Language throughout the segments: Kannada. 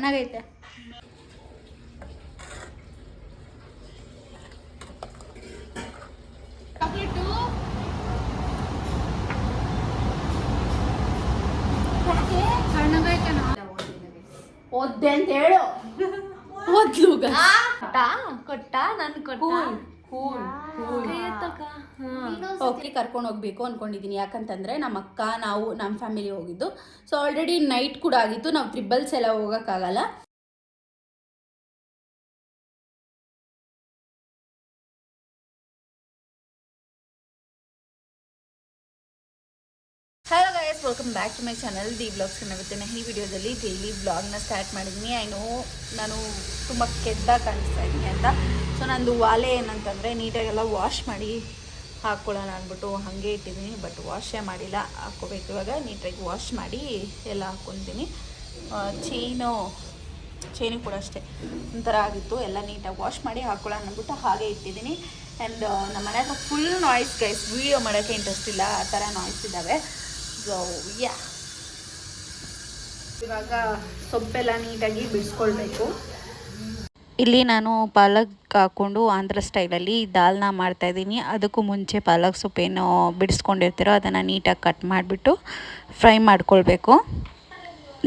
ಚೆನ್ನಾಗೈತೆ. ಒದ್ದೆ ಅಂತ ಹೇಳು. ಒದ್ಲು ಕೊಟ್ಟ? ಕೊಟ್ಟ? ನನ್ ಕೊಟ್ಟ? ಓಕೆ ಕರ್ಕೊಂಡು ಹೋಗ್ಬೇಕು ಅನ್ಕೊಂಡಿದ್ದೀನಿ ಯಾಕಂತಂದ್ರೆ ನಮ್ಮ ಅಕ್ಕ ನಾವು ನಮ್ಮ ಫ್ಯಾಮಿಲಿ ಹೋಗಿದ್ದು. ಸೊ ಆಲ್ರೆಡಿ ನೈಟ್ ಕೂಡ ಆಗಿತ್ತು. ನಾವು ತ್ರಿಬಲ್ಸ್ ಎಲ್ಲ ಹೋಗೋಕ್ಕಾಗಲ್ಲ. Hello guys welcome back to my channel the blogs ಕನ್ನಡುತ್ತೇನೆ ಈ ವಿಡಿಯೋದಲ್ಲಿ ಡೈಲಿ ಬ್ಲಾಗ್ನ ಸ್ಟಾರ್ಟ್ ಮಾಡಿದ್ದೀನಿ ಐ ನೋ ನಾನು ತುಂಬ ಕೆದ್ದಾಗ ಕಾಣಿಸ್ತಾ ಇದ್ದೀನಿ ಅಂತ. ಸೊ ನಂದು ವಾಲೆ ಏನಂತಂದರೆ ನೀಟಾಗೆಲ್ಲ ವಾಶ್ ಮಾಡಿ ಹಾಕ್ಕೊಳ್ಳೋಣ ಅಂದ್ಬಿಟ್ಟು ಹಾಗೆ ಇಟ್ಟಿದ್ದೀನಿ ಬಟ್ ವಾಶೇ ಮಾಡಿಲ್ಲ, ಹಾಕ್ಕೋಬೇಕು. ಇವಾಗ ನೀಟಾಗಿ ವಾಶ್ ಮಾಡಿ ಎಲ್ಲ ಹಾಕ್ಕೊತೀನಿ. ಚೈನು ಚೈನು ಕೂಡ ಅಷ್ಟೇ. ಒಂಥರ ಆಗಿತ್ತು. ಎಲ್ಲ ನೀಟಾಗಿ ವಾಶ್ ಮಾಡಿ ಹಾಕ್ಕೊಳ್ಳೋಣ ಅಂದ್ಬಿಟ್ಟು ಹಾಗೆ ಇಟ್ಟಿದ್ದೀನಿ. ಆ್ಯಂಡ್ ನಮ್ಮ ಮನೆ ಹತ್ರ ಫುಲ್ ನಾಯ್ಸ್ ಗೈಸ್ ವೀಡಿಯೋ ಮಾಡೋಕ್ಕೆ ಇಂಟ್ರೆಸ್ಟ್ ಇಲ್ಲ. ಆ ಥರ ನಾಯ್ಸ್ ಇದ್ದಾವೆ. ಸೊ ಯಾ ಇವಾಗ ಸೊಪ್ಪೆಲ್ಲ ನೀಟಾಗಿ ಬಿಡಿಸ್ಕೊಳ್ಬೇಕು. ಇಲ್ಲಿ ನಾನು ಪಾಲಕ್ ಹಾಕ್ಕೊಂಡು ಆಂಧ್ರ ಸ್ಟೈಲಲ್ಲಿ ದಾಲ್ನ ಮಾಡ್ತಾಯಿದ್ದೀನಿ ಅದಕ್ಕೂ ಮುಂಚೆ ಪಾಲಕ್ ಸೊಪ್ಪೇನು ಬಿಡಿಸ್ಕೊಂಡಿರ್ತೀರೋ ಅದನ್ನು ನೀಟಾಗಿ ಕಟ್ ಮಾಡಿಬಿಟ್ಟು ಫ್ರೈ ಮಾಡ್ಕೊಳ್ಬೇಕು.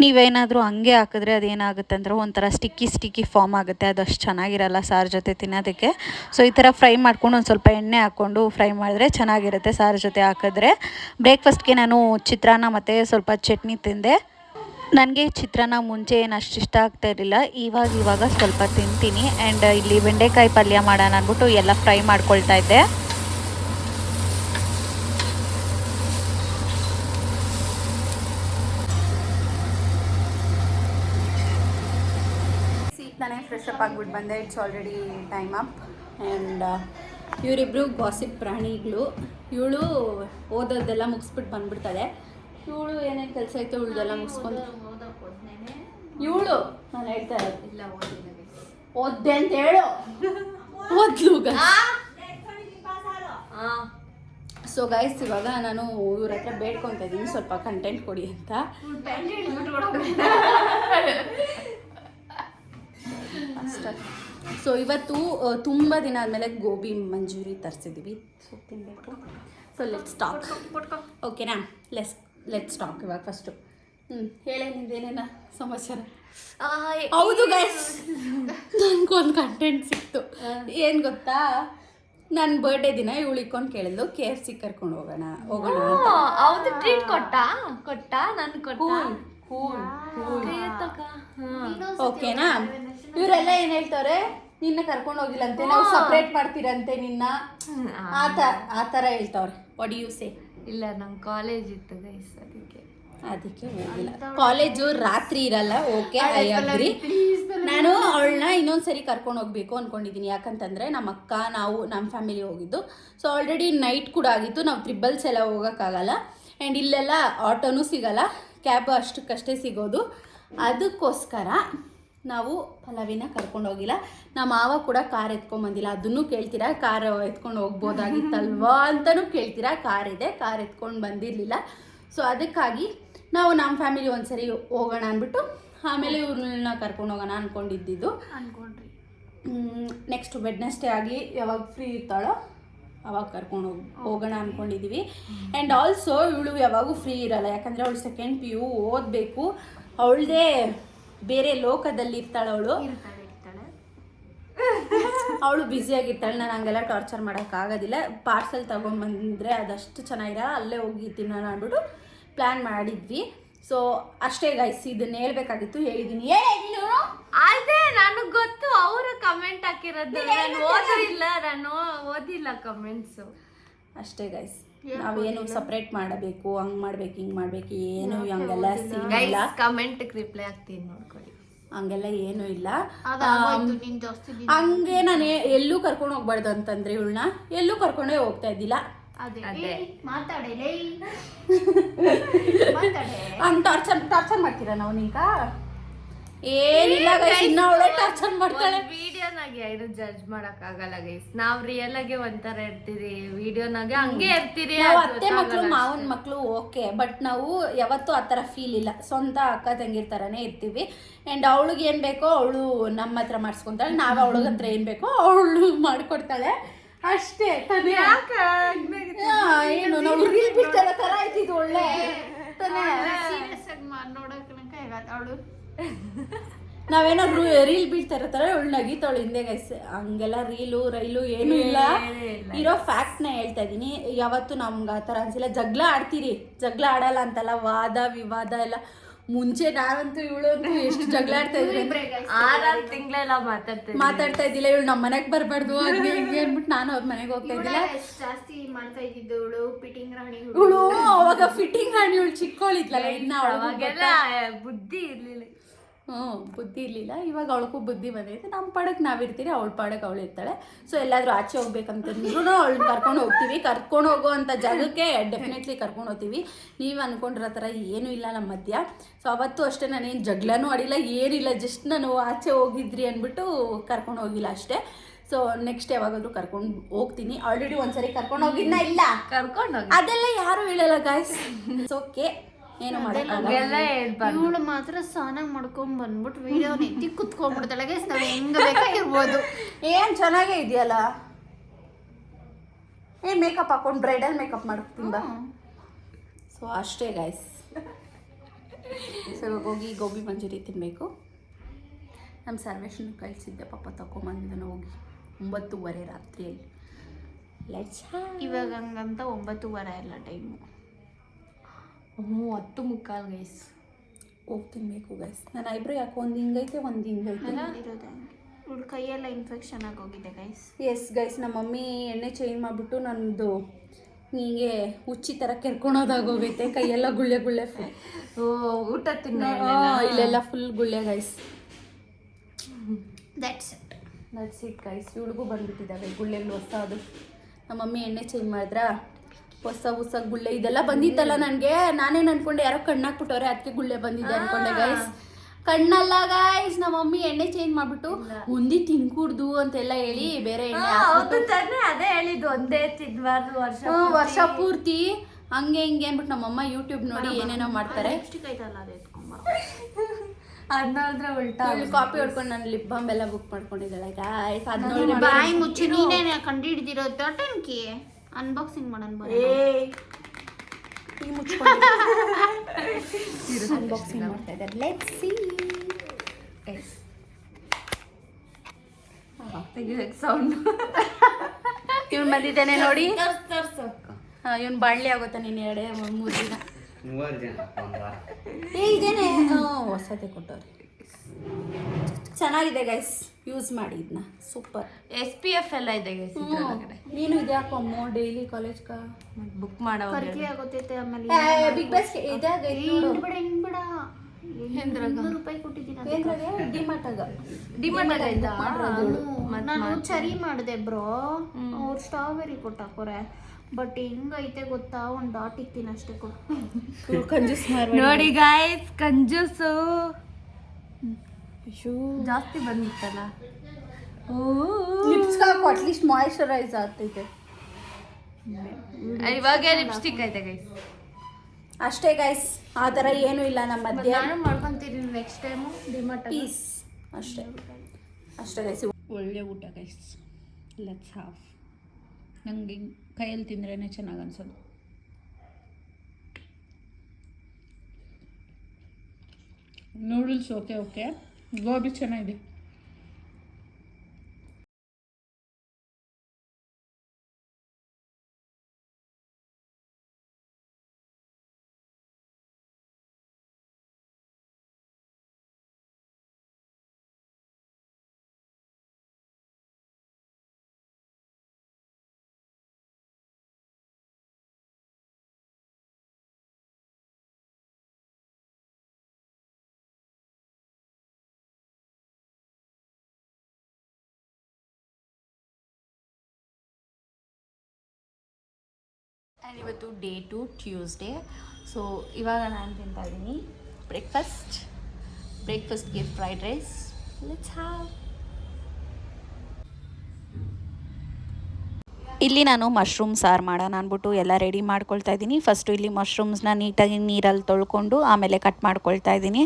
ನೀವೇನಾದರೂ ಹಂಗೆ ಹಾಕಿದ್ರೆ ಅದೇನಾಗುತ್ತೆ ಅಂದರೆ ಒಂಥರ ಸ್ಟಿಕ್ಕಿ ಸ್ಟಿಕ್ಕಿ ಫಾರ್ಮ್ ಆಗುತ್ತೆ. ಅದು ಅಷ್ಟು ಚೆನ್ನಾಗಿರಲ್ಲ ಸಾರ್ ಜೊತೆ ತಿನ್ನೋದಕ್ಕೆ. ಸೊ, ಈ ಥರ ಫ್ರೈ ಮಾಡ್ಕೊಂಡು ಒಂದು ಸ್ವಲ್ಪ ಎಣ್ಣೆ ಹಾಕ್ಕೊಂಡು ಫ್ರೈ ಮಾಡಿದ್ರೆ ಚೆನ್ನಾಗಿರುತ್ತೆ ಸಾರು ಜೊತೆ ಹಾಕಿದ್ರೆ. ಬ್ರೇಕ್ಫಾಸ್ಟ್ಗೆ ನಾನು ಚಿತ್ರಾನ್ನ ಮತ್ತು ಸ್ವಲ್ಪ ಚಟ್ನಿ ತಿಂದೆ. ನನಗೆ ಚಿತ್ರಾನ್ನ ಮುಂಚೆ ಏನು ಅಷ್ಟು ಇಷ್ಟ ಆಗ್ತಾ ಇರಲಿಲ್ಲ. ಇವಾಗ ಇವಾಗ ಸ್ವಲ್ಪ ತಿಂತೀನಿ. ಆ್ಯಂಡ್ ಇಲ್ಲಿ ಬೆಂಡೆಕಾಯಿ ಪಲ್ಯ ಮಾಡೋಣ ಅಂದ್ಬಿಟ್ಟು ಎಲ್ಲ ಫ್ರೈ ಮಾಡ್ಕೊಳ್ತಾ ಇದ್ದೆ. ನಾನೇ ಫ್ರೆಶ್ ಅಪ್ ಆಗಿಬಿಟ್ಟು ಬಂದೆ. It's already time up and ಇವರಿಬ್ಬರು ಗಾಸಿಪ್ ಪ್ರಾಣಿಗಳು. ಇವಳು ಓದೋದೆಲ್ಲ ಮುಗಿಸ್ಬಿಟ್ಟು ಬಂದ್ಬಿಡ್ತಾಳೆ. ಇವಳು ಏನೇನು ಕೆಲಸ ಐತೆ ಇವಳ್ದೆಲ್ಲ ಮುಗಿಸ್ಕೊಂಡು ಇವಳು ನಾನು ಹೇಳ್ತಾ ಇರೋದು. ಓದ್ದೆ ಅಂತ ಹೇಳು. ಓದ್ಲು ಸೊ ಗೈಸ್ ಇವಾಗ ನಾನು ಇವ್ರ ಹತ್ರ ಬೇಡ್ಕೊತಾ ಇದ್ದೀನಿ ಸ್ವಲ್ಪ ಕಂಟೆಂಟ್ ಕೊಡಿ ಅಂತ. ಅಷ್ಟೇ. ಸೊ ಇವತ್ತು ತುಂಬ ದಿನ ಆದಮೇಲೆ ಗೋಬಿ ಮಂಜೂರಿ ತರಿಸಿದ್ದೀವಿ ಸೊ ತಿನ್ಬೇಕು. ಸೊ ಲೆಟ್ಸ್ ಸ್ಟಾಕ್ ಓಕೆನಾ ಲೆಸ್ ಲೆಟ್ಸ್ ಸ್ಟಾಕ್ ಇವಾಗ ಫಸ್ಟು ಹ್ಞೂ ಹೇಳೇ ನಿಂದೇನೇನ ಸಮಾಚಾರ? ಹೌದು ಗೈಸ್ ನನಗೊಂದು ಕಂಟೆಂಟ್ ಸಿಕ್ತು. ಏನು ಗೊತ್ತಾ? ನನ್ನ ಬರ್ಡೇ ದಿನ ಇವಳು ಇಕ್ಕೊಂಡು ಕೇಳಿದ್ಲು ಕೆ ಎಫ್ ಸಿ ಕರ್ಕೊಂಡು ಹೋಗೋಣ ಹೋಗೋಣ ಅವ್ರು ಹೌದು ಟ್ರೀಟ್ ಕೊಟ್ಟ? ಕೊಟ್ಟ? ನನ್ನ ಕೊಟ್ಟ? ಓಕೆನಾ ಇವರೆಲ್ಲ ಏನ್ ಹೇಳ್ತಾರೆ ನಿನ್ನ ಕರ್ಕೊಂಡು ಹೋಗಿಲ್ಲಂತೆ ನಾವು ಸಪ್ರೇಟ್ ಮಾಡ್ತೀರಂತೆ ನಿನ್ನ. ಆ. ತರ ಆ ಥರ ಹೇಳ್ತಾವ್ರೆ. ವಾಟ್ ಯು ಸೇ ಇಲ್ಲ ನಮ್ಮ ಕಾಲೇಜ್ ಇತ್ತು ಗೈಸ್ ಅದಕ್ಕೆ. ಅದಕ್ಕೆ ಹೋಗಿಲ್ಲ. ಕಾಲೇಜು ರಾತ್ರಿ ಇರಲ್ಲ ಓಕೆ ಐ ಅಗ್ರಿ ನಾನು ಅವಳನ್ನ ಇನ್ನೊಂದ್ಸರಿ ಕರ್ಕೊಂಡು ಹೋಗ್ಬೇಕು ಅನ್ಕೊಂಡಿದ್ದೀನಿ ಯಾಕಂತಂದ್ರೆ ನಮ್ಮ ಅಕ್ಕ ನಾವು ನಮ್ಮ ಫ್ಯಾಮಿಲಿ ಹೋಗಿದ್ದು. ಸೊ ಆಲ್ರೆಡಿ ನೈಟ್ ಕೂಡ ಆಗಿತ್ತು. ನಾವು ತ್ರಿಬಲ್ಸ್ ಎಲ್ಲ ಹೋಗೋಕ್ಕಾಗಲ್ಲ. ಆ್ಯಂಡ್ ಇಲ್ಲೆಲ್ಲ ಆಟೋನೂ ಸಿಗಲ್ಲ. ಕ್ಯಾಬ್ ಅಷ್ಟಕ್ಕಷ್ಟೇ ಸಿಗೋದು. ಅದಕ್ಕೋಸ್ಕರ ನಾವು ಪಲಾವಿನ ಕರ್ಕೊಂಡು ಹೋಗಿಲ್ಲ. ನಮ್ಮ ಮಾವ ಕೂಡ ಕಾರ್ ಎತ್ಕೊಂಬಂದಿಲ್ಲ ಅದನ್ನು ಕೇಳ್ತೀರಾ? ಕಾರ್ ಎತ್ಕೊಂಡು ಹೋಗ್ಬೋದಾಗಿತ್ತಲ್ವಾ ಅಂತಲೂ ಕೇಳ್ತೀರಾ? ಕಾರ್ ಇದೆ. ಕಾರ್ ಎತ್ಕೊಂಡು ಬಂದಿರಲಿಲ್ಲ. ಸೊ ಅದಕ್ಕಾಗಿ ನಾವು ನಮ್ಮ ಫ್ಯಾಮಿಲಿ ಒಂದ್ಸರಿ ಹೋಗೋಣ ಅಂದ್ಬಿಟ್ಟು ಆಮೇಲೆ ಇವ್ರನ್ನ ಕರ್ಕೊಂಡು ಹೋಗೋಣ ಅಂದ್ಕೊಂಡಿದ್ದಿದ್ದು ಅನ್ಕೊಂಡ್ರಿ. ನೆಕ್ಸ್ಟ್ ವೆಡ್ನೆಸ್ಡೇ ಆಗಿ ಯಾವಾಗ ಫ್ರೀ ಇರ್ತಾಳೋ ಅವಾಗ ಕರ್ಕೊಂಡು ಹೋಗಿ ಹೋಗೋಣ ಅಂದ್ಕೊಂಡಿದ್ದೀವಿ ಆ್ಯಂಡ್ ಆಲ್ಸೋ ಇವಳು ಯಾವಾಗೂ ಫ್ರೀ ಇರಲ್ಲ ಯಾಕಂದರೆ ಅವಳು ಸೆಕೆಂಡ್ ಪಿ ಯು ಓದಬೇಕು. ಅವಳದೇ ಬೇರೆ ಲೋಕದಲ್ಲಿ ಇರ್ತಾಳೆ ಅವಳು. ಅವಳು ಬ್ಯುಸಿ ಅವಳು ಬ್ಯುಸಿಯಾಗಿರ್ತಾಳೆ ನಾನು ಹಂಗೆಲ್ಲ ಟಾರ್ಚರ್ ಮಾಡೋಕ್ಕಾಗೋದಿಲ್ಲ ಪಾರ್ಸೆಲ್ ತೊಗೊಂಬಂದರೆ ಅದಷ್ಟು ಚೆನ್ನಾಗಿರಲ್ಲ ಅಲ್ಲೇ ಹೋಗಿ ತಿನ್ನೋಣ ಅಂದ್ಬಿಟ್ಟು ಪ್ಲ್ಯಾನ್ ಮಾಡಿದ್ವಿ. ಸೊ ಅಷ್ಟೇ ಗೈಸ್ ಇದನ್ನ ಹೇಳ್ಬೇಕಾಗಿತ್ತು ಹೇಳಿದೀನಿ. ಅದೇ ನನಗ್ ಗೊತ್ತು ಅವರು ಕಮೆಂಟ್ ಹಾಕಿರೋದು. ನಾನು ಓದಿಲ್ಲ ನಾನು ಓದಿಲ್ಲ ಕಮೆಂಟ್ಸ್ ಅಷ್ಟೇ ಗೈಸ್ ನಾವೇನು ಸಪ್ರೇಟ್ ಮಾಡಬೇಕು ಹಂಗ್ ಮಾಡ್ಬೇಕು ಹಿಂಗ್ ಮಾಡ್ಬೇಕು ಏನು ಹಂಗೆಲ್ಲ ಸಿಗಲ್ಲ ಕಮೆಂಟ್ ರಿಪ್ಲೈ ಆಗ್ತೀನಿ ನೋಡ್ಕೊಳ್ಳಿ. ಹಂಗೆಲ್ಲ ಏನೂ ಇಲ್ಲ. ಹಂಗೆ ನಾನು ಎಲ್ಲೂ ಕರ್ಕೊಂಡು ಹೋಗ್ಬಾರ್ದು ಅಂತಂದ್ರೆ ಇವಳನ್ನ ಎಲ್ಲೂ ಕರ್ಕೊಂಡೇ ಹೋಗ್ತಾ ಇದ್ದಿಲ್ಲ. ಟಾರ್ಚರ್ ಟಾರ್ಚರ್ ಮಾಡ್ತೀರಾ ನಾವು ಏನಿಲ್ಲ ಇನ್ನ ಅವಳೆ ಟಾರ್ಚರ್ ಮಾಡ್ತಾಳೆ. ವಿಡಿಯೋನಾಗೆ ಜಡ್ಜ್ ಮಾಡಕ್ ಆಗಲ್ಲ ಗೈಸ್ ನಾವ್ ರಿಯಲ್ ಆಗಿ ಒಂಥರ ಇರ್ತೀರಿ ವಿಡಿಯೋನಾಗೆ ಹಂಗೆ ಇರ್ತೀರಿ ನಾವು ಅತ್ತೆ ಮಕ್ಳು ಮಾವನ್ ಮಕ್ಳು ಓಕೆ ಬಟ್ ನಾವು ಯಾವತ್ತೂ ಆ ಥರ ಫೀಲ್ ಇಲ್ಲ. ಸ್ವಂತ ಅಕ್ಕ ತಂಗಿರ್ ಥರನೇ ಇರ್ತೀವಿ. ಅಂಡ್ ಅವಳಿಗೆ ಏನು ಬೇಕೋ ಅವಳು ನಮ್ಮ ಹತ್ರ ಮಾಡಿಸ್ಕೊಂತಾಳೆ. ನಾವು ಅವಳಿಗೆ ಹತ್ರ ಏನು ಬೇಕೋ ಅವಳು ಮಾಡ್ಕೊಡ್ತಾಳೆ. ಅಷ್ಟೇ ತಾನೇ ಏನು ನಾವು ರೀಲ್ ಬಿಟ್ಟಲ್ಲ ತರ ಆಯ್ತಿದ್ದು ಒಳ್ಳೆ. ತಾನೇ ಅವಳು? ನಾವೇನೋ ರೀಲ್ ಬಿಡ್ತಾರ ಥರ ಅವಳು ನಗಿತಾವಳು ಹಿಂದೆ ಗೈಸ್ ಹಂಗೆಲ್ಲ ರೀಲು ರೈಲು ಏನೂ ಇಲ್ಲ. ಇರೋ ಫ್ಯಾಕ್ಟ್ನ ಹೇಳ್ತಾ ಇದ್ದೀನಿ ಯಾವತ್ತು ನಮ್ಗೆ ಆ ಥರ ಅನ್ಸಿಲ್ಲ. ಜಗಳ ಆಡ್ತೀರಿ. ಜಗಳ ಆಡಲ್ಲ ಅಂತಲ್ಲ ವಾದ ವಿವಾದ ಎಲ್ಲ. ಮುಂಚೆ ನಾವಂತೂ ಇವಳು ಅಂತೂ ಎಷ್ಟು ಜಗಳಾಡ್ತಾ ಇದ್ರಿ. ಆರಾರು ತಿಂಗಳೆಲ್ಲ ಮಾತಾಡ್ತಾ ಮಾತಾಡ್ತಾ ಇದ್ದಿಲ್ಲ. ಇವಳು ನಮ್ಮ ಮನೆಗೆ ಬರಬಾರ್ದು ಹಂಗೆ ಹಿಂಗೆ ಅಂದ್ಬಿಟ್ಟು ನಾನು ಅವ್ರ ಮನೆಗೆ ಹೋಗ್ತಾ ಇದ್ದಿಲ್ಲ. ಜಾಸ್ತಿ ಮಾಡ್ತಾ ಇದ್ದಿದ್ದು ಫಿಟ್ಟಿಂಗ್ ರಾಣಿ ಇವಳು. ಅವಾಗ ಫಿಟ್ಟಿಂಗ್ ರಾಣಿ ಇವಳು ಚಿಕ್ಕವಳಿದ್ಲಲ್ಲ ಇನ್ನ ಅವಾಗೆಲ್ಲ ಬುದ್ಧಿ ಇರ್ಲಿಲ್ಲ. ಹ್ಞೂ ಬುದ್ಧಿ ಇರಲಿಲ್ಲ. ಇವಾಗ ಅವಳಕ್ಕೂ ಬುದ್ಧಿ ಬಂದೈತೆ ನಮ್ಮ ಪಾಡಕ್ಕೆ ನಾವಿರ್ತೀರಿ ಅವಳ ಪಾಡಕ್ಕೆ ಅವಳು ಇರ್ತಾಳೆ. ಸೊ ಎಲ್ಲಾದರೂ ಆಚೆ ಹೋಗ್ಬೇಕಂತಂದ್ರೂ ಅವಳನ್ನ ಕರ್ಕೊಂಡು ಹೋಗ್ತೀವಿ. ಕರ್ಕೊಂಡು ಹೋಗೋ ಅಂಥ ಜಾಗಕ್ಕೆ ಡೆಫಿನೆಟ್ಲಿ ಕರ್ಕೊಂಡು ಹೋಗ್ತೀವಿ. ನೀವು ಅಂದ್ಕೊಂಡಿರೋ ಥರ ಏನೂ ಇಲ್ಲ ನಮ್ಮ ಮಧ್ಯ. ಸೊ ಅವತ್ತು ಅಷ್ಟೇ ನಾನೇನು ಜಗಳನೂ ಆಡಿಲ್ಲ ಏನಿಲ್ಲ ಜಸ್ಟ್ ನಾನು ಆಚೆ ಹೋಗಿದ್ರಿ ಅಂದ್ಬಿಟ್ಟು ಕರ್ಕೊಂಡು ಹೋಗಿಲ್ಲ ಅಷ್ಟೇ. ಸೊ ನೆಕ್ಸ್ಟ್ ಯಾವಾಗಾದ್ರೂ ಕರ್ಕೊಂಡು ಹೋಗ್ತೀನಿ. ಆಲ್ರೆಡಿ ಒಂದ್ಸರಿ ಕರ್ಕೊಂಡು ಹೋಗಿದ್ನ ಇಲ್ಲ? ಕರ್ಕೊಂಡು ಹೋಗಿ ಅದೆಲ್ಲ ಯಾರು ಹೇಳಲ್ಲ ಗಾಯ್ಸ್ ಓಕೆ ಏನು ಇವಳು ಮಾತ್ರ ಸ್ನಾನ ಮಾಡ್ಕೊಂಡ್ ಬಂದ್ಬಿಟ್ಟು ವಿಡಿಯೋ ನೆತ್ತಿ ಕುತ್ಕೊಂಡ್ಬಿಡ್ತಾಳೆ. ಗೈಸ್ ನಾವು ಹೆಂಗ ಬೇಕಾಗಿರ್ಬೋದು? ಏನ್ ಚೆನ್ನಾಗೇ ಇದೆಯಲ್ಲ? ಏ ಮೇಕಪ್ ಹಾಕೊಂಡು ಬ್ರೈಡಲ್ ಮೇಕಪ್ ಮಾಡ್ತೀನಿ ಬಾ ಸೊ ಅಷ್ಟೇ ಗಾಯ್ಸ್ ಸೊ ಇವಾಗ ಹೋಗಿ ಗೋಬಿ ಮಂಜೂರಿ ತಿನ್ನಬೇಕು ನಮ್ಮ ಸರ್ವೇಶನ್ ಕಳಿಸಿದ್ದೆ ಪಾಪ ತಗೊಂಬಂದಿದ್ದಾನೆ ಹೋಗಿ. ಒಂಬತ್ತುವರೆ ರಾತ್ರಿಯಲ್ಲಿ. ಲೆಟ್ಸ್ ಇವಾಗ ಹಂಗಂತ ಒಂಬತ್ತೂವರೆ ಎಲ್ಲ ಟೈಮು ಹ್ಞೂ ಹತ್ತು ಮುಕ್ಕಾಲು ಗೈಸ್ ಹೋಗಿ ಬೇಕು ಗೈಸ್ ನನ್ನ ಐಬ್ರೋ ಯಾಕೆ ಒಂದು ಹಿಂಗೈತೆ ಒಂದು ಹಿಂಗೈತೆ ಇರೋದೆ. ಇವಳು ಕೈಯೆಲ್ಲ ಇನ್ಫೆಕ್ಷನ್ ಆಗೋಗಿದೆ ಗೈಸ್ ಎಸ್ ಗೈಸ್ ನಮ್ಮ ಮಮ್ಮಿ ಎಣ್ಣೆ ಚೇಂಜ್ ಮಾಡಿಬಿಟ್ಟು ನನ್ನದು ಹೀಗೆ ಹುಚ್ಚಿ ಥರ ಕೆರ್ಕೊಳೋದಾಗೋಗೈತೆ ಕೈಯೆಲ್ಲ ಗುಳ್ಳೆ ಗುಳ್ಳೆ ಫುಲ್ ಓ ಊಟ ತಿನ್ನ ಆ, ಇಲ್ಲೆಲ್ಲ ಫುಲ್ ಗುಳ್ಳೆ guys that's it that's it guys ಇವಳಿಗೂ ಬಂದ್ಬಿಟ್ಟಿದ್ದಾವೆ ಗುಳ್ಳೆಲ್ಲಿ ಹೊಸ ಅದು ನಮ್ಮ ಮಮ್ಮಿ ಎಣ್ಣೆ ಚೇಂಜ್ ಮಾಡಿದ್ರ? ಹೊಸ ಹೊಸ ಗುಳ್ಳೆ ಇದೆಲ್ಲ ಬಂದಿತ್ತಲ್ಲ ನನಗೆ. ನಾನೇನು ಅನ್ಕೊಂಡೆ ಯಾರೋ ಕಣ್ಣಾಕ್ಬಿಟ್ಟವ್ರೆ ಅದಕ್ಕೆ ಗುಳ್ಳೆ ಬಂದಿದೆ ಅನ್ಕೊಂಡೆ ಗೈಸ್ ಕಣ್ಣಲ್ಲ ಗೈಸ್ ನಮ್ಮ ಮಮ್ಮಿ ಎಣ್ಣೆ ಚೇಂಜ್ ಮಾಡ್ಬಿಟ್ಟು ಒಂದಿ ತಿನ್ಕೂಡ್ದು ಅಂತೆಲ್ಲ ಹೇಳಿ ಬೇರೆ ಎಣ್ಣೆ ಅದೇ ಹೇಳಿದ್ದು ಒಂದೇ ತಿನ್ಬಾರ್ದು ವರ್ಷ ವರ್ಷ ಪೂರ್ತಿ. ಹಂಗೆ ಹಿಂಗೆ ಅಂದ್ಬಿಟ್ಟು ನಮ್ಮಮ್ಮ ಯೂಟ್ಯೂಬ್ ನೋಡಿ ಏನೇನೋ ಮಾಡ್ತಾರೆ. ಉಲ್ಟಾ ಕಾಪಿ ಹೊಡ್ಕೊಂಡು ನಾನು ಲಿಪ್ ಬಾಂಬ್ ಎಲ್ಲ ಬುಕ್ ಮಾಡ್ಕೊಂಡಿದ್ದಾಳೆ ಗಾಯ್ಸ್ ಬಾಯಿ ಮುಚ್ಚಿ ನೀನೇನೆ ಕಂಡು ಹಿಡಿದಿರೋ ಟನ್ಕಿ ಅನ್ಬಾಕ್ಸಿಂಗ್ ಮಾಡೋಣ ಮುಚ್ಕೊಂಡು ಅನ್ಬಾಕ್ಸಿಂಗ್ ಮಾಡ್ತಾ ಇದ್ದಾರೆ. ಲೆಟ್ಸ್ ಸಿ ತೆಗಿಯಕ್ ಸೌಂಡ್ ಇವನು ಬಂದಿದ್ದಾನೆ ನೋಡಿ. ಇವ್ನು ಬಾಳ್ಲಿ ಆಗುತ್ತೆ ನೀನು ಎರಡೇ ಮೂರು ದಿನ. ಮೂವರು ಜನ ಇದೇನೆ. ಕೊಟ್ಟವ್ರೆ. ಚೆನ್ನಾಗಿದೆ ಗೈಸ್ ಯೂಸ್ ಮಾಡಿ ಇದನ್ನ ಸೂಪರ್ ಎಸ್ ಪಿ ಎಫ್ ಎಲ್ಲ ಇದೆ ಇದ್ರೊಳಗಡೆ. ನೀನು ಇದ್ಯಾಕೊಮ್ಮು ಡೈಲಿ ಕಾಲೇಜ್ಗ ಬುಕ್ ಮಾಡೋ ಪರ್ಕೆ ಆಗುತ್ತೈತೆ ಆಮೇಲೆ ಬಿಗ್ ಬಾಸ್ ಇದೆ ಏ, ಇನ್ನೂರು ರೂಪಾಯಿ ಕೊಟ್ಟಿದ್ದೀನಿ ಡಿಮಾಂಡ್ ನಾನು ಚರಿ ಮಾಡಿದೆ ಬ್ರೋ ಅವ್ರು ಸ್ಟ್ರಾಬೆರಿ ಕೊಟ್ಟಾಕೋರೆ. ಬಟ್ ಹೆಂಗೈತೆ ಗೊತ್ತಾ? ಒಂದು ಡಾಟ್ ಇಕ್ತೀನಿ ಅಷ್ಟೇ ಕಂಜೂಸ್ ನೋಡಿ ಗಾಯ್ಸ್ ಕಂಜೂಸು ಜಾಸ್ತಿ ಬಂದಿತ್ತಲ್ಲ? Lips at at least moisturise ಆಗ್ತೈತೆ. ಇವಾಗ ಲಿಪ್ಸ್ಟಿಕ್ ಐತೆ ಗೈಸ್ ಅಷ್ಟೇ ಗೈಸ್ ಆ ಥರ ಏನೂ ಇಲ್ಲ ನಮ್ಮ ಮಧ್ಯ. ನಾನು ಮಾಡ್ಕೊಂತೀನಿ ನೆಕ್ಸ್ಟ್ ಟೈಮು ಡಿಮಟ್ ಪೀಸ್ ಅಷ್ಟೇ. ಅಷ್ಟೇ ಗೈಸ್ ಒಳ್ಳೆ ಊಟ ಗೈಸ್ ಲೆಟ್ಸ್ ಹಾಫ್ ನಂಗೆ ಕೈಯಲ್ಲಿ ತಿಂದ್ರೇ ಚೆನ್ನಾಗಿ ಅನ್ಸೋದು. ನೂಡಲ್ಸ್ ಓಕೆ ಓಕೆ ಗೋಬಿ ಚೆನ್ನಾಗಿದೆ. ಆ್ಯಂಡ್ ಇವತ್ತು ಡೇ ಟು ಟ್ಯೂಸ್ಡೇ. ಸೊ, ಇವಾಗ ನಾನು ತಿಂತಾ ಇದ್ದೀನಿ ಬ್ರೇಕ್ಫಾಸ್ಟ್. ಬ್ರೇಕ್ಫಾಸ್ಟ್ಗೆ ಫ್ರೈಡ್ ರೈಸ್. ಲೆಟ್ಸ್ ಹ್ಯಾವ್ ಇಲ್ಲಿ ನಾನು ಮಶ್ರೂಮ್ ಸಾರು ಮಾಡೋಣ ಅಂದ್ಬಿಟ್ಟು ಎಲ್ಲ ರೆಡಿ ಮಾಡ್ಕೊಳ್ತಾ ಇದ್ದೀನಿ. ಫಸ್ಟು ಇಲ್ಲಿ ಮಶ್ರೂಮ್ಸ್ನ ನೀಟಾಗಿ ನೀರಲ್ಲಿ ತೊಳ್ಕೊಂಡು ಆಮೇಲೆ ಕಟ್ ಮಾಡ್ಕೊಳ್ತಾ ಇದ್ದೀನಿ.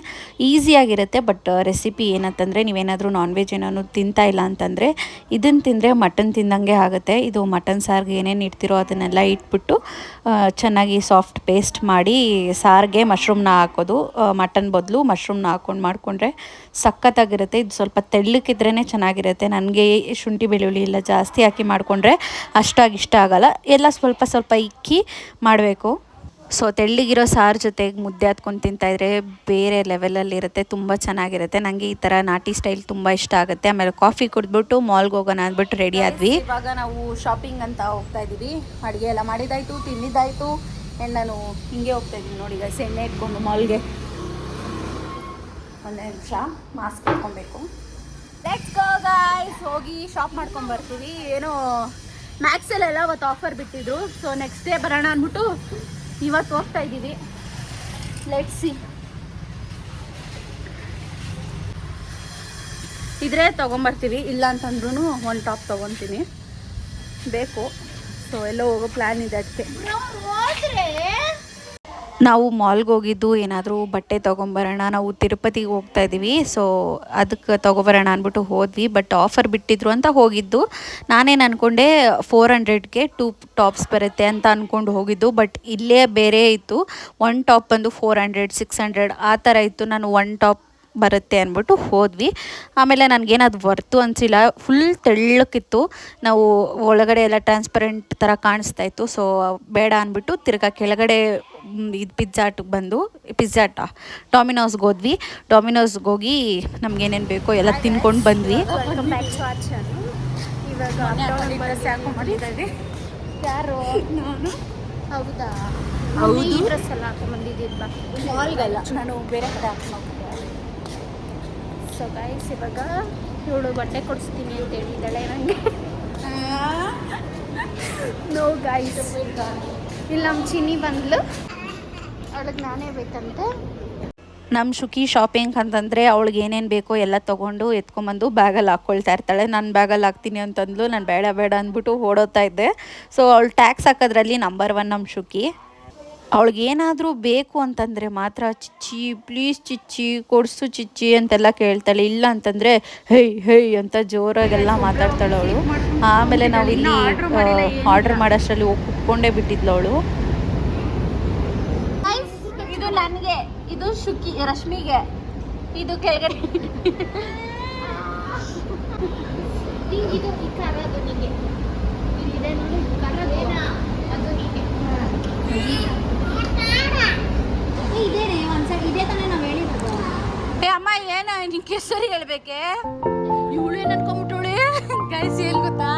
ಈಸಿಯಾಗಿರುತ್ತೆ ಬಟ್ ರೆಸಿಪಿ ಏನಂತಂದರೆ ನೀವೇನಾದರೂ ನಾನ್ ವೆಜ್ ಏನಾದ್ರು ತಿಂತಾ ಇಲ್ಲ ಅಂತಂದರೆ ಇದನ್ನು ತಿಂದರೆ ಮಟನ್ ತಿಂದಂಗೆ ಆಗುತ್ತೆ. ಇದು ಮಟನ್ ಸಾರಿಗೆ ಏನೇನು ಇಡ್ತಿರೋ ಅದನ್ನೆಲ್ಲ ಇಟ್ಬಿಟ್ಟು ಚೆನ್ನಾಗಿ ಸಾಫ್ಟ್ ಪೇಸ್ಟ್ ಮಾಡಿ ಸಾರಿಗೆ ಮಶ್ರೂಮ್ನ ಹಾಕೋದು ಮಟನ್ ಬದಲು ಮಶ್ರೂಮ್ನ ಹಾಕ್ಕೊಂಡು ಮಾಡಿಕೊಂಡ್ರೆ ಸಖತ್ತಾಗಿರುತ್ತೆ. ಇದು ಸ್ವಲ್ಪ ತೆಳ್ಳಕ್ಕಿದ್ರೇ ಚೆನ್ನಾಗಿರುತ್ತೆ. ನನಗೆ ಶುಂಠಿ ಬೆಳ್ಳುಳ್ಳಿ ಎಲ್ಲ ಜಾಸ್ತಿ ಹಾಕಿ ಮಾಡಿಕೊಂಡ್ರೆ ಅಷ್ಟಾಗಿ ಇಷ್ಟ ಆಗಲ್ಲ. ಎಲ್ಲ ಸ್ವಲ್ಪ ಸ್ವಲ್ಪ ಇಕ್ಕಿ ಮಾಡಬೇಕು. ಸೊ ತೆಳ್ಳಗಿರೋ ಸಾರು ಜೊತೆಗೆ ಮುದ್ದೆ ಹತ್ಕೊಂಡು ತಿಂತಾಯಿದ್ರೆ ಬೇರೆ ಲೆವೆಲಲ್ಲಿರುತ್ತೆ ತುಂಬ ಚೆನ್ನಾಗಿರುತ್ತೆ. ನನಗೆ ಈ ಥರ ನಾಟಿ ಸ್ಟೈಲ್ ತುಂಬ ಇಷ್ಟ ಆಗುತ್ತೆ. ಆಮೇಲೆ ಕಾಫಿ ಕುಡಿದ್ಬಿಟ್ಟು ಮಾಲ್ಗೆ ಹೋಗೋಣ ಅಂದ್ಬಿಟ್ಟು ರೆಡಿ ಆದ್ವಿ. ಇವಾಗ ನಾವು ಶಾಪಿಂಗ್ ಅಂತ ಹೋಗ್ತಾ ಇದ್ದೀವಿ. ಅಡುಗೆ ಎಲ್ಲ ಮಾಡಿದ್ದಾಯಿತು ತಿಂದಿದ್ದಾಯಿತು. ಆ್ಯಂಡ್ ನಾನು ಹಿಂಗೆ ಹೋಗ್ತಾ ಇದ್ದೀನಿ ನೋಡಿ ಗೈಸ್ ಎಣ್ಣೆ ಇಟ್ಕೊಂಡು ಮಾಲ್ಗೆ ಒಂದೇ ನಿಮಿಷ ಮಾಸ್ಕ್ ಹಾಕ್ಕೊಬೇಕು ಲೆಟ್ಸ್ ಗೋ ಗಾಯ್ಸ್ ಹೋಗಿ ಶಾಪ್ ಮಾಡ್ಕೊಂಡು ಬರ್ತೀವಿ. ಏನೋ ಮ್ಯಾಕ್ಸಲ್ಲೆಲ್ಲ ಅವತ್ತು ಆಫರ್ ಬಿಟ್ಟಿದ್ರು. ಸೊ ನೆಕ್ಸ್ಟ್ ಡೇ ಬರೋಣ ಅಂದ್ಬಿಟ್ಟು ಇವತ್ತು ಹೋಗ್ತಾ ಇದ್ದೀವಿ. ಸಿ ಇದ್ರೆ ತೊಗೊಂಬರ್ತೀವಿ, ಇಲ್ಲ ಅಂತಂದ್ರೂ ಒಂದು ಟಾಪ್ ತೊಗೊತೀನಿ. ಬೇಕು. ಸೊ ಎಲ್ಲೋ ಹೋಗೋ ಪ್ಲ್ಯಾನ್ ಇದೆ ಅದಕ್ಕೆ. ನಾವು ಮಾಲ್ಗೆ ಹೋಗಿದ್ದು, ಏನಾದರೂ ಬಟ್ಟೆ ತೊಗೊಂಬರೋಣ, ನಾವು ತಿರುಪತಿಗೆ ಹೋಗ್ತಾ ಇದ್ದೀವಿ. ಸೊ ಅದಕ್ಕೆ ತೊಗೊಬರೋಣ ಅಂದ್ಬಿಟ್ಟು ಹೋದ್ವಿ. ಬಟ್ ಆಫರ್ ಬಿಟ್ಟಿದ್ರು ಅಂತ ಹೋಗಿದ್ದು. ನಾನೇನು ಅಂದ್ಕೊಂಡೆ ಫೋರ್ ಹಂಡ್ರೆಡ್ಗೆ ಟೂ ಟಾಪ್ಸ್ ಬರುತ್ತೆ ಅಂತ ಅಂದ್ಕೊಂಡು ಹೋಗಿದ್ದು. ಬಟ್ ಇಲ್ಲೇ ಬೇರೆ ಇತ್ತು. ಒನ್ ಟಾಪ್ ಬಂದು ಫೋರ್ ಹಂಡ್ರೆಡ್ ಸಿಕ್ಸ್ ಹಂಡ್ರೆಡ್ ಆ ಥರ ಇತ್ತು. ನಾನು ಒನ್ ಟಾಪ್ ಬರುತ್ತೆ ಅಂದ್ಬಿಟ್ಟು ಹೋದ್ವಿ. ಆಮೇಲೆ ನನಗೇನದು ವರ್ತು ಅನಿಸಿಲ್ಲ. ಫುಲ್ ತೆಳ್ಳಕ್ಕಿತ್ತು ನಾವು ಒಳಗಡೆ ಎಲ್ಲ ಟ್ರಾನ್ಸ್ಪರೆಂಟ್ ಥರ ಕಾಣಿಸ್ತಾ ಇತ್ತು. ಸೊ ಬೇಡ ಅಂದ್ಬಿಟ್ಟು ತಿರ್ಗಾ ಕೆಳಗಡೆ ಇದು ಪಿಜ್ಜಾಟಿಗೆ ಬಂದು ಪಿಜ್ಜಾಟ ಡಾಮಿನೋಸ್ಗೆ ಹೋದ್ವಿ. ಡಾಮಿನೋಸ್ಗೆ ಹೋಗಿ ನಮ್ಗೇನೇನು ಬೇಕೋ ಎಲ್ಲ ತಿನ್ಕೊಂಡು ಬಂದ್ವಿ. ಯಾರು ನಾನು ಹೌದಾ. ಹೌದು. ಈ ಡ್ರೆಸ್ ಎಲ್ಲ ಹಾಕೊಂಡ್ಬಂದಿದ್ದೀರಿ ಬಾ ಮಾಲ್ಗಲ್ಲ. ನಾನು ಬೇರೆ ಕಡೆ ಹಾಕೊಂಡು ಸೊ ಗೈಸ್ ಇವಾಗ ಇವಳು ಬಟ್ಟೆ ಕೊಡಿಸ್ತೀನಿ ಅಂತ ಹೇಳಿದ್ದಾಳೆ ನನಗೆ ನೋ ಗಾಯ್ಸ್ ಇಲ್ಲಿ ನಮ್ಮ ಚಿನ್ನಿ ಬಂದ್ಲು. ಅವಳಿಗೆ ನಾನೇ ಬೇಕಂತೆ. ನಮ್ಮ ಶುಕಿ ಶಾಪಿಂಗ್ ಅಂತಂದರೆ ಅವಳಿಗೆ ಏನೇನು ಬೇಕೋ ಎಲ್ಲ ತೊಗೊಂಡು ಎತ್ಕೊಂಬಂದು ಬ್ಯಾಗಲ್ಲಿ ಹಾಕ್ಕೊಳ್ತಾ ಇರ್ತಾಳೆ. ನಾನು ಬ್ಯಾಗಲ್ಲಿ ಹಾಕ್ತೀನಿ ಅಂತಂದ್ಲು. ನಾನು ಬೇಡ ಬೇಡ ಅಂದ್ಬಿಟ್ಟು ಓಡೋತಾ ಇದ್ದೆ. ಸೊ ಅವಳು ಟ್ಯಾಕ್ಸ್ ಹಾಕೋದ್ರಲ್ಲಿ ನಂಬರ್ ಒನ್ ನಮ್ಮ ಶುಕಿ. ಅವಳಿಗೆ ಏನಾದರೂ ಬೇಕು ಅಂತಂದರೆ ಮಾತ್ರ ಚಿಚ್ಚಿ ಪ್ಲೀಸ್ ಚಿಚ್ಚಿ ಕೊಡಿಸು ಚಿಚ್ಚಿ ಅಂತೆಲ್ಲ ಕೇಳ್ತಾಳೆ. ಇಲ್ಲ ಅಂತಂದರೆ ಹೇಯ್ ಹೇಯ್ ಅಂತ ಜೋರಾಗೆಲ್ಲ ಮಾತಾಡ್ತಾಳೆ ಅವಳು. ಆಮೇಲೆ ನಾವು ಇಲ್ಲಿ ಆರ್ಡರ್ ಮಾಡೋಷ್ಟರಲ್ಲಿ ಹೋಗಿ ಕುತ್ಕೊಂಡೇ ಬಿಟ್ಟಿದ್ಲು ಅವಳು. ನನಗೆ ಇದು ಶುಕಿ ರಶ್ಮಿಗೆ. ಇದು ಕೆಳಗಡೆ. ಇದು ಈ ಕರ ಅದು ನಿಮಗೆ ಇಲ್ಲಿದೆ ನೋಡಿ ಕರದೇನ ಅದು ಹೀಗೆ ಇದೇನೆ ಒಂದ್ಸಲ ಇದೇ ತಾನೇ ನಾವು ಏ ಅಮ್ಮ ಏನ ನಿಂಗೆ ಹೆಸರು ಹೇಳ್ಬೇಕೆ? ಇವಳು ಏನು ಗೈಸ್ ಏನ್ ಗೊತ್ತಾ?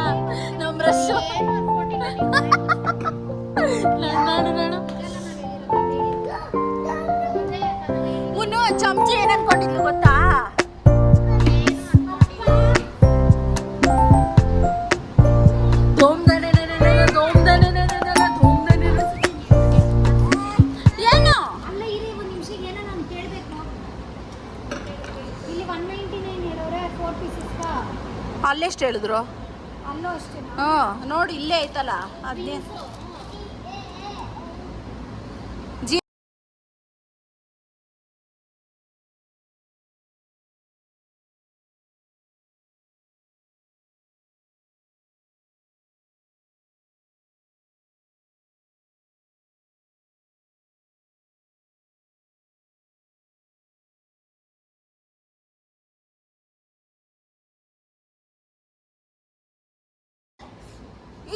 ನಮ್ಮ ರಶ್. ನಾನು? ನಾನು ನೈನ್ ಇರೋರೆ ಗೊತ್ತಾ ಅಲ್ಲೆಷ್ಟು ಹೇಳಿದ್ರು ಹ್ಞೂ ನೋಡಿ ಇಲ್ಲೇ ಐತಲ್ಲ ಅದೇ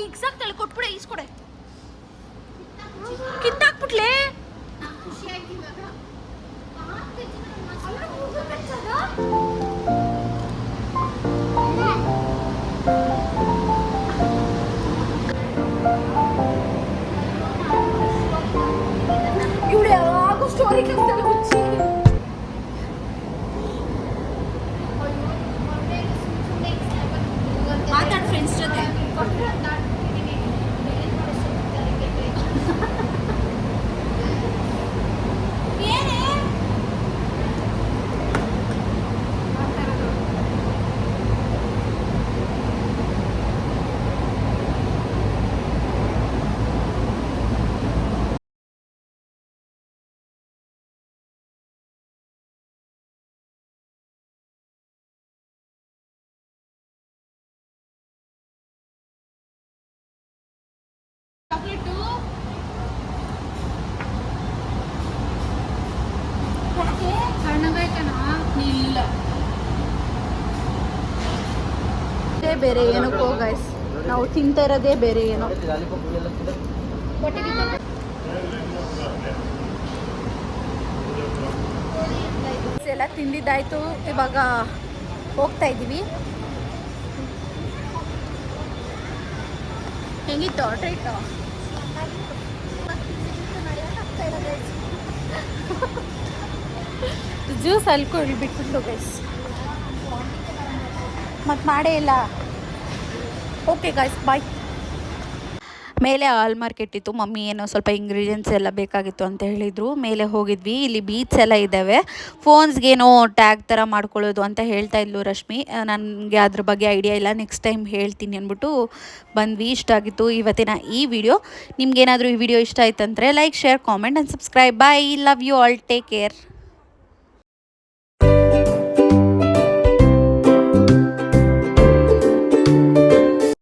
ಎಕ್ಸಾಕ್ಟ್ ಅಲ್ಲಿ ಕೊಟ್ಬಿಡೆ ಈಸ್ಕೊಡೆ ಕಿತ್ತಾಕ್ಬಿಟ್ಲೆ? ಖುಷಿ ಬೇರೆ ಏನಕ್ಕೋ ಗೈಸ್ ನಾವು ತಿಂತಾ ಇರೋದೇ ಬೇರೆ ಏನೋ. ಎಲ್ಲ ತಿಂದಿದ್ದಾಯ್ತು. ಇವಾಗ ಹೋಗ್ತಾ ಇದ್ದೀವಿ. ಹೆಂಗಿತ್ತು? ಟ್ರೀಟ್ ಜ್ಯೂಸ್ ಅಲ್ಕೊಳ್ಳಿ ಬಿಟ್ಬಿಟ್ಟು ಗೈಸ್ ಮತ್ತು ಮಾಡೇ ಇಲ್ಲ. ಓಕೆ ಗಾಯ್ಸ್ ಬಾಯ್ ಮೇಲೆ ಆಲ್ ಮಾರ್ಕೆಟ್ ಇತ್ತು. ಮಮ್ಮಿ ಏನೋ ಸ್ವಲ್ಪ ಇಂಗ್ರೀಡಿಯೆಂಟ್ಸ್ ಎಲ್ಲ ಬೇಕಾಗಿತ್ತು ಅಂತ ಹೇಳಿದರು. ಮೇಲೆ ಹೋಗಿದ್ವಿ. ಇಲ್ಲಿ ಬೀಚ್ ಎಲ್ಲ ಇದ್ದಾವೆ ಫೋನ್ಸ್ಗೇನೋ ಟ್ಯಾಗ್ ಥರ ಮಾಡ್ಕೊಳ್ಳೋದು ಅಂತ ಹೇಳ್ತಾ ಇದ್ಲು ರಶ್ಮಿ. ನನಗೆ ಅದ್ರ ಬಗ್ಗೆ ಐಡಿಯಾ ಇಲ್ಲ. ನೆಕ್ಸ್ಟ್ ಟೈಮ್ ಹೇಳ್ತೀನಿ ಅಂದ್ಬಿಟ್ಟು ಬಂದ್ವಿ. ಇಷ್ಟ ಆಗಿತ್ತು ಇವತ್ತಿನ ಈ ವಿಡಿಯೋ ನಿಮ್ಗೇನಾದರೂ ಈ ವಿಡಿಯೋ ಇಷ್ಟ ಆಯ್ತಂದರೆ like share comment and subscribe bye love you all take care